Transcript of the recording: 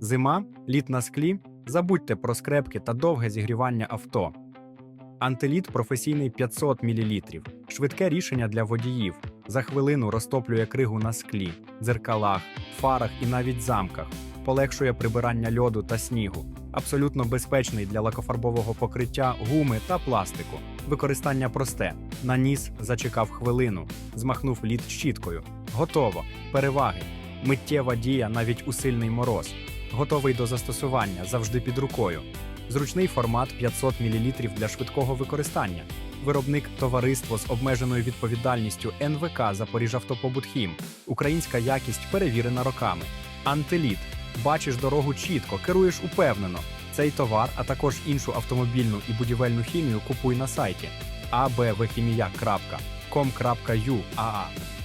Зима, лід на склі. Забудьте про скрепки та довге зігрівання авто. Антиліт професійний 500 мл. Швидке рішення для водіїв. За хвилину розтоплює кригу на склі, дзеркалах, фарах і навіть замках. Полегшує прибирання льоду та снігу. Абсолютно безпечний для лакофарбового покриття, гуми та пластику. Використання просте. Наніс, зачекав хвилину, змахнув лід щіткою. Готово. Переваги. Миттєва дія навіть у сильний мороз. Готовий до застосування завжди під рукою. Зручний формат 500 мл для швидкого використання. Виробник товариство з обмеженою відповідальністю НВК Запоріжавтопобутхім. Українська якість перевірена роками. Антиліт. Бачиш дорогу чітко, керуєш упевнено. Цей товар, а також іншу автомобільну і будівельну хімію купуй на сайті abvchimia.com.ua